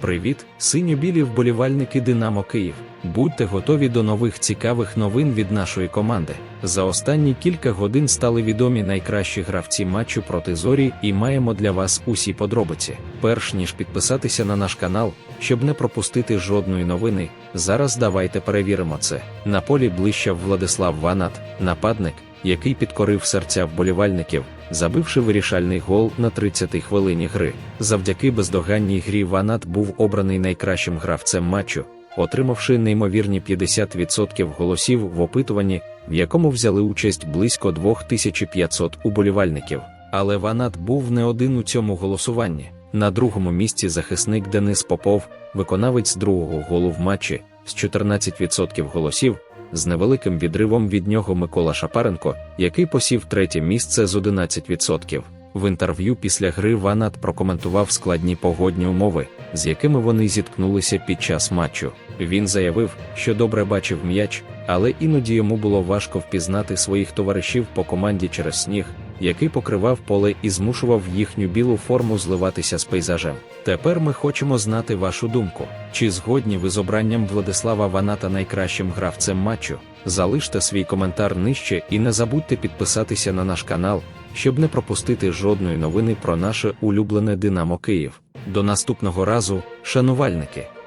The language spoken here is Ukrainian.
Привіт, синьо-білі вболівальники Динамо Київ. Будьте готові до нових цікавих новин від нашої команди. За останні кілька годин стали відомі найкращі гравці матчу проти зорі і маємо для вас усі подробиці. Перш ніж підписатися на наш канал, щоб не пропустити жодної новини. Зараз давайте перевіримо це. На полі блищав Владислав Ванат, нападник, який підкорив серця вболівальників, забивши вирішальний гол на 30-й хвилині гри. Завдяки бездоганній грі Ванат був обраний найкращим гравцем матчу, отримавши неймовірні 50% голосів в опитуванні, в якому взяли участь близько 2500 уболівальників. Але Ванат був не один у цьому голосуванні. На другому місці захисник Денис Попов, виконавець другого голу в матчі, з 14% голосів, з невеликим відривом від нього Микола Шапаренко, який посів третє місце з 11%. В інтерв'ю після гри Ванат прокоментував складні погодні умови, з якими вони зіткнулися під час матчу. Він заявив, що добре бачив м'яч, але іноді йому було важко впізнати своїх товаришів по команді через сніг, який покривав поле і змушував їхню білу форму зливатися з пейзажем. Тепер ми хочемо знати вашу думку. Чи згодні ви з обранням Владислава Ваната найкращим гравцем матчу? Залиште свій коментар нижче і не забудьте підписатися на наш канал, щоб не пропустити жодної новини про наше улюблене Динамо Київ. До наступного разу, шанувальники!